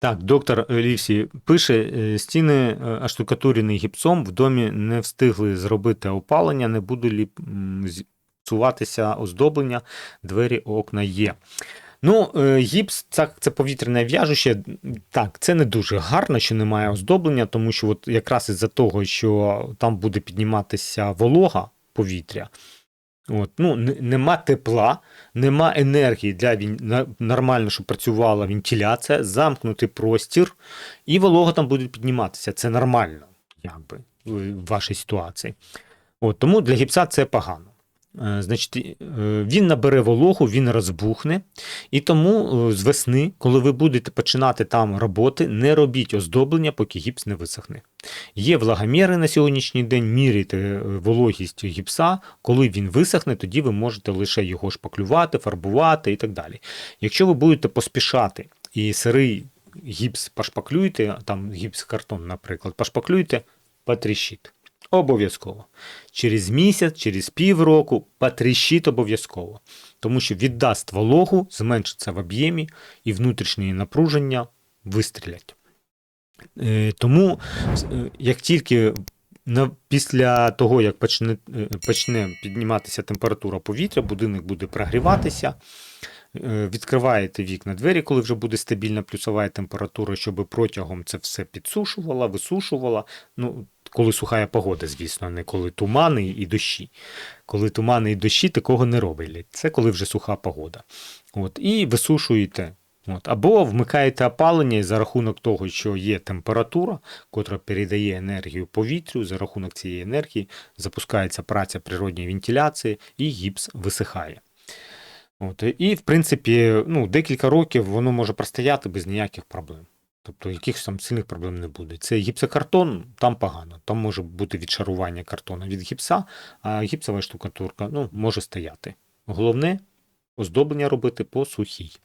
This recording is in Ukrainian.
Так, доктор Лівсі пише: е, стіни е, оштукатурені гіпсом, в домі не встигли зробити опалення, не буде лі псуватися оздоблення, двері, окна є. Ну, е, гіпс це, це повітряне в'яжуще. Так, це не дуже гарно, що немає оздоблення, тому що от якраз із-за того, що там буде підніматися волога повітря. От, ну, нема тепла, нема енергії для він... нормально, щоб працювала вентиляція, замкнутий простір, і волога там буде підніматися. Це нормально, якби, в вашій ситуації. От, тому для гіпса це погано. Е, Значить, е, він набере вологу, він розбухне. І тому е, з весни, коли ви будете починати там роботи, не робіть оздоблення, поки гіпс не висохне. Є влагоміри на сьогоднішній день, міряйте вологість гіпса. Коли він висохне, тоді ви можете лише його шпаклювати, фарбувати і так далі. Якщо ви будете поспішати і сирий гіпс пошпаклюєте, там гіпс-картон, наприклад, пошпаклюєте, потріщить. Обов'язково. Через місяць, через півроку потріщить обов'язково. Тому що віддасть вологу, зменшиться в об'ємі і внутрішнє напруження вистрілять. Е, Тому, е, як тільки після того, як почне, е, почне підніматися температура повітря, будинок буде прогріватися, відкриваєте вікна двері, коли вже буде стабільна плюсова температура, щоб протягом це все підсушувало, висушувало. Ну, коли суха погода, звісно, не коли тумани і дощі. Коли тумани і дощі, такого не роблять. Це коли вже суха погода. От, і висушуєте. От, або вмикаєте опалення за рахунок того, що є температура, котра передає енергію повітрю, за рахунок цієї енергії запускається праця природньої вентиляції і гіпс висихає. От, і, в принципі, ну, декілька років воно може простояти без ніяких проблем. Тобто якихось там сильних проблем не буде. Це гіпсокартон, там погано. Там може бути відшарування картона від гіпса, а гіпсова штукатурка ну, може стояти. Головне оздоблення робити по сухій.